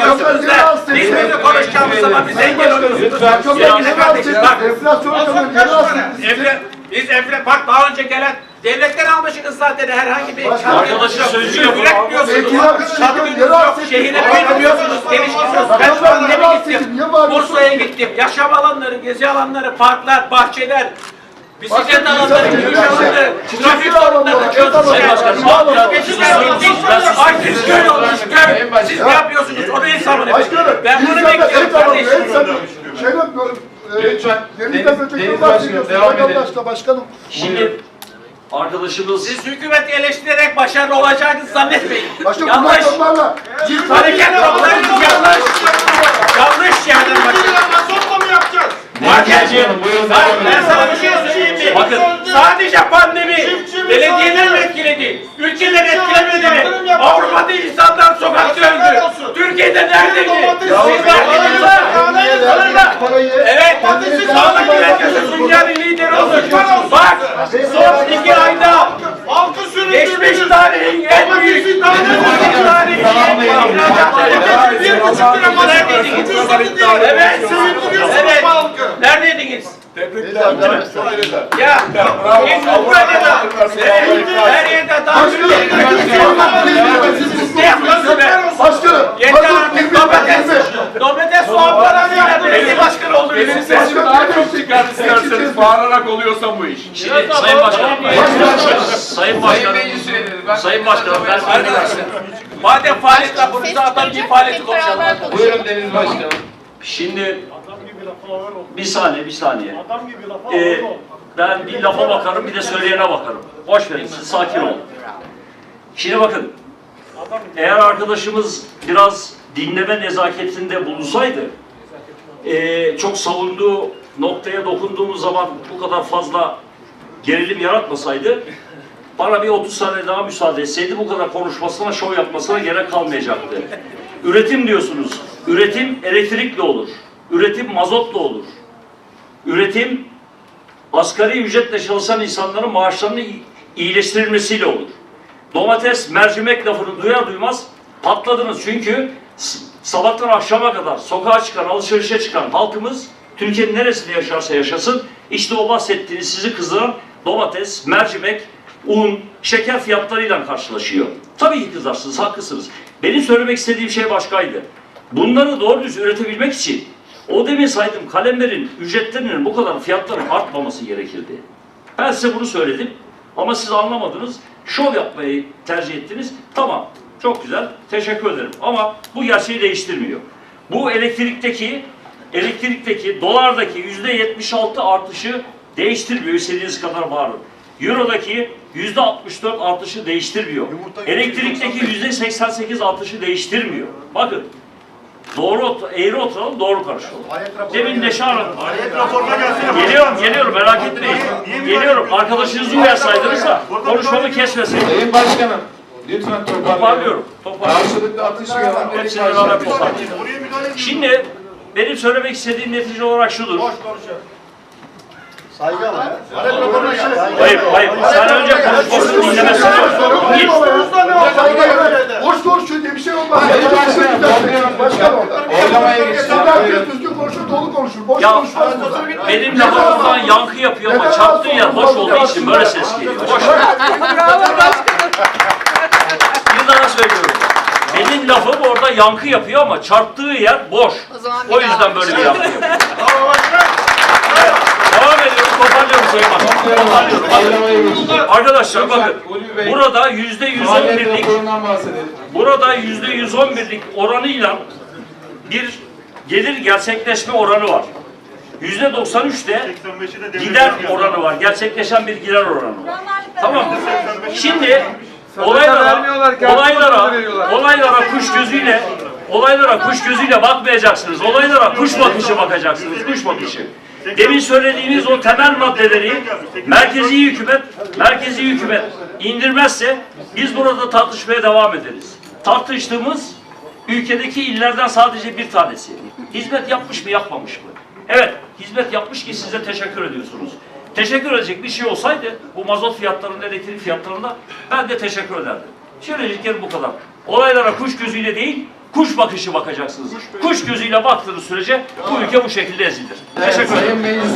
konuşuyorsunuz biz böyle konuşacağımız zaman biz engel oluyoruz. Sevgili kardeşim bak. Enflasyon kadar geri alsın. Enfle, biz enfle, bak daha önce gelen devletten almışsınız zaten herhangi bir Arkadaşın sözü yok. Üretmiyorsunuz. Ekiler bir şey yok, Katkınız geri yok. alsın. Şehri büyütmüyorsunuz. Geliştiriyorsunuz. Ben şu an gittim? Bursa'ya gittim. Yaşam alanları, gezi alanları, parklar, bahçeler, bisiklet alanları, yürüyüş alanları, trafik sorunları çözün. Sayın Başkanım, Artık köy olmuş köy. Siz ne yapıyorsunuz? Onu verin. Başkanım, Ben bunu bekliyorum kardeşim. Şey yapıyorum. Lütfen. Deniz- Başkanım, devam edelim. Başkanım. Şimdi arkadaşımız Siz hükümeti eleştirerek başarılı olacağınızı zannetmeyin. Başka Yanlış. Cilt Hareket yollarınız yanlış. Yanlış yerden başlıyor. Mazotla mı yapacağız? Hanım buyurun Bak devam ben edelim. sana bir şey Bakın. Sadece pandemi belediyeler mi etkiledi? Ülkeler etkilemedi mi? Avrupa'da insanlar sokakta öldü. Türkiye'de neredeydi? Siz parayı. Evet, sağlık güvencesi dünyanın lideri olmuş. Bak, son iki ayda geçmiş tarihin en büyük, tarihin en büyük ihracatları. Bir buçuk lira mazot. Neredeydiniz? Ucuz satın diye. Evet, Süründürüyorsunuz evet. halkı. Neredeydiniz? Devam et. Ya, biz Ukrayna'da, her yerde daha Ne yapıyorsun be? Başkanım. Yeter artık, 20 domates, domates soğan para verdi, belediye başkanı oldunuz. Benim sesim daha çok çıkar isterseniz bağırarak oluyorsa bu iş. Şimdi Sayın Başkanım, Sayın Sayın Başkanım, Sayın Başkanım ben Arkadaşlar, madem faaliyet raporunuzu adam gibi faaliyeti konuşalım. Buyurun Deniz Başkanım. Şimdi bir saniye bir saniye. Ee, ben bir lafa bakarım bir de söyleyene bakarım. Boş verin siz sakin olun. Şimdi bakın. Eğer arkadaşımız biraz dinleme nezaketinde bulunsaydı ee, çok savunduğu noktaya dokunduğumuz zaman bu kadar fazla gerilim yaratmasaydı bana bir 30 saniye daha müsaade etseydi bu kadar konuşmasına, şov yapmasına gerek kalmayacaktı. Üretim diyorsunuz. Üretim elektrikle olur. Üretim mazotla olur. Üretim asgari ücretle çalışan insanların maaşlarının i- iyileştirilmesiyle olur. Domates, mercimek lafını duyar duymaz patladınız. Çünkü sabahtan akşama kadar sokağa çıkan, alışverişe çıkan halkımız Türkiye'nin neresinde yaşarsa yaşasın işte o bahsettiğiniz sizi kızdıran domates, mercimek, un, şeker fiyatlarıyla karşılaşıyor. Tabii ki kızarsınız, haklısınız. Benim söylemek istediğim şey başkaydı. Bunları doğru düz üretebilmek için o demin saydığım kalemlerin ücretlerinin bu kadar fiyatların artmaması gerekirdi. Ben size bunu söyledim ama siz anlamadınız. Şov yapmayı tercih ettiniz. Tamam, çok güzel, teşekkür ederim. Ama bu gerçeği değiştirmiyor. Bu elektrikteki, elektrikteki, dolardaki yüzde 76 artışı değiştirmiyor istediğiniz kadar bağırın. Euro'daki yüzde 64 artışı değiştirmiyor. Elektrikteki yüzde 88 artışı değiştirmiyor. Bakın, doğru, ot- eğri oturalım, doğru konuşalım. Demin Neşe Hanım, Geliyorum, geliyorum merak etmeyin. Geliyorum. Arkadaşınızı uyarsaydınız da konuşmamı kesmeseydiniz. Sayın Başkanım. Lütfen. Toparlıyorum. Toparlıyorum. Karşılıklı toparlayalım. Şimdi benim söylemek istediğim netice olarak şudur. Saygı ama ya. Hayır, hayır. Sen önce konuşmasını dinlemezsin. Git. Boş konuşuyor diye bir şey olmaz. Başkanım, Başkanım. Oylamaya geçsin. Düzgün konuşur, dolu konuşur. Boş Ya konuşmaz. benim lafımdan yankı yapıyor ama çarptığı yer boş olduğu için böyle ses geliyor. Boş ver. Bir daha söylüyorum. Benim lafım orada yankı yapıyor ama çarptığı yer boş. O O yüzden böyle bir yankı yapıyor. Devam ediyorum, toparlıyorum Sayın Başkanım. Toparlıyorum. Bakın, Oylamaya geçsin. Arkadaşlar bakın, burada yüzde yüz on birlik, burada yüzde yüz on birlik oranıyla bir gelir gerçekleşme oranı var. Yüzde 93'te gider oranı var. Gerçekleşen bir gider oranı var. Tamam mı? Şimdi olaylara, olaylara, olaylara kuş gözüyle olaylara kuş gözüyle bakmayacaksınız. Olaylara kuş bakışı bakacaksınız. Kuş bakışı. Demin söylediğimiz o temel maddeleri merkezi hükümet merkezi hükümet indirmezse biz burada tartışmaya devam ederiz. Tartıştığımız ülkedeki illerden sadece bir tanesi. Hizmet yapmış mı yapmamış mı? Evet, hizmet yapmış ki size teşekkür ediyorsunuz. Teşekkür edecek bir şey olsaydı bu mazot fiyatlarında, elektrik fiyatlarında ben de teşekkür ederdim. Söyleyeceklerim bu kadar. Olaylara kuş gözüyle değil, Kuş bakışı bakacaksınız. Kuş gözüyle baktığınız sürece bu ülke bu şekilde ezilir. Teşekkür ederim. Sayın Meclis.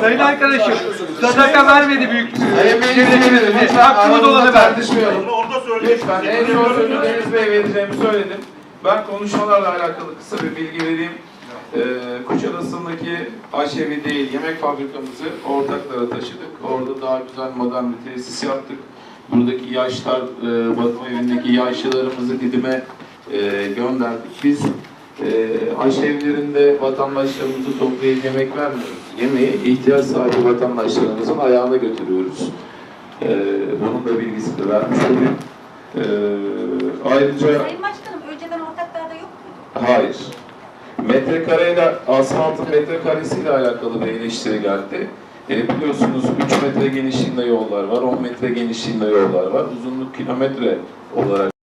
Sayın arkadaşım, sadaka vermedi büyük Sayın Meclis Üyelerimiz. Lütfen Hakkımız olanı aramızda ver. tartışmayalım. Orada söyleyeyim. Lütfen en son sözü Deniz Bey vereceğimi söyledim. Ben konuşmalarla alakalı kısa bir bilgi vereyim. Ee, Kuşadası'ndaki aşevi değil, yemek fabrikamızı ortaklara taşıdık. Orada daha güzel modern bir tesis yaptık. Buradaki yaşlar, e, bakım evindeki yaşlılarımızı Didim'e e, gönderdik. Biz e, aşevlerinde vatandaşlarımızı toplayıp yemek vermiyoruz. Yemeği ihtiyaç sahibi vatandaşlarımızın ayağına götürüyoruz. E, bunun da bilgisini vermiş olayım. E, ayrıca Sayın Başkanım önceden ortaklarda yok muydu? Hayır. Metrekareyle, asfaltın metrekaresiyle alakalı bir eleştiri geldi. E, biliyorsunuz 3 metre genişliğinde yollar var, 10 metre genişliğinde yollar var. Uzunluk kilometre olarak